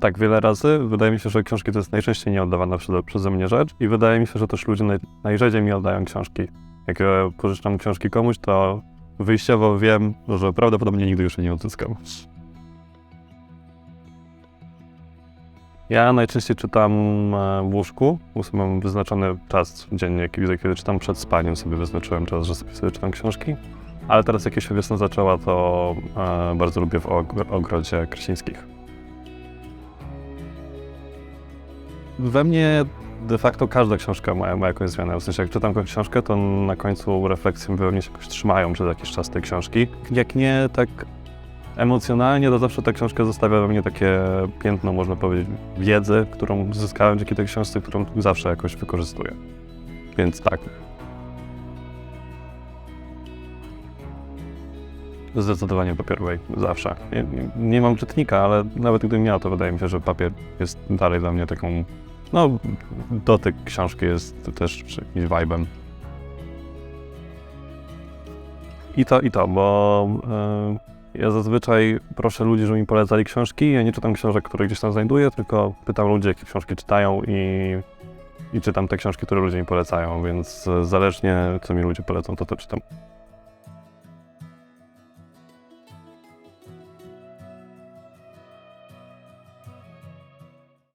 tak wiele razy. Wydaje mi się, że książki to jest najczęściej nieoddawana przeze, przeze mnie rzecz i wydaje mi się, że też ludzie naj, najrzadziej mi oddają książki. Jak ja pożyczam książki komuś, to wyjściowo wiem, że prawdopodobnie nigdy już jej nie odzyskam. Ja najczęściej czytam e, w łóżku, mam wyznaczony czas dziennie, kiedy, kiedy czytam przed spaniem, sobie wyznaczyłem czas, że sobie, sobie czytam książki. Ale teraz jak się wiosna zaczęła, to e, bardzo lubię w og- ogrodzie Krasińskich. We mnie de facto każda książka ma, ma jakąś zmianę. W sensie, jak czytam jakąś książkę, to na końcu refleksje we mnie się jakoś trzymają przez jakiś czas tej książki. Jak nie tak emocjonalnie, to zawsze ta książka zostawia we mnie takie piętno, można powiedzieć, wiedzy, którą zyskałem dzięki tej książce, którą zawsze jakoś wykorzystuję. Więc tak. Zdecydowanie papierowej, zawsze. Nie, nie, mam czytnika, ale nawet gdybym miał, to wydaje mi się, że papier jest dalej dla mnie taką... No, dotyk książki jest też jakimś vibe'em. I to, i to, bo e, ja zazwyczaj proszę ludzi, żeby mi polecali książki. Ja nie czytam książek, które gdzieś tam znajduję, tylko pytam ludzi, jakie książki czytają i, i czytam te książki, które ludzie mi polecają, więc e, zależnie co mi ludzie polecą, to to czytam.